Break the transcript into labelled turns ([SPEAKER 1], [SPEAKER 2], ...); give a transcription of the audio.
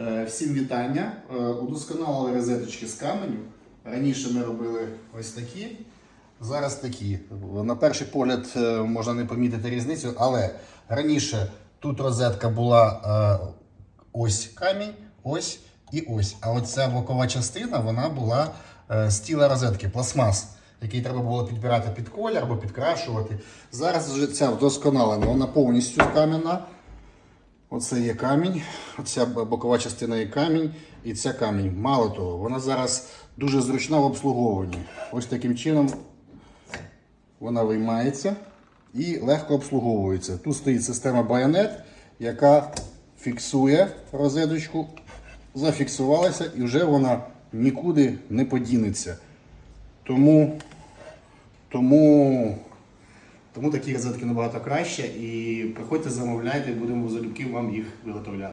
[SPEAKER 1] Е, Всім вітання. Е, Удосконалили розеточки з каменю. Раніше ми робили ось такі, зараз такі. На перший погляд е, можна не помітити різницю, але раніше тут розетка була ось камінь, ось і ось. А оця бокова частина вона була з тіла розетки, пластмас, який треба було підбирати під колір або підкрашувати. Зараз вже ця вдосконалена, вона повністю кам'яна. Оце є камінь, оця бокова частина є камінь, і ця камінь. Мало того, вона зараз дуже зручна в обслуговуванні. Ось таким чином вона виймається і легко обслуговується. Тут стоїть система байонет, яка фіксує розеточку, зафіксувалася і вже вона нікуди не подінеться. Тому, тому тому такі розетки набагато краще. І приходьте, замовляйте, будемо залюбки вам їх виготовляти.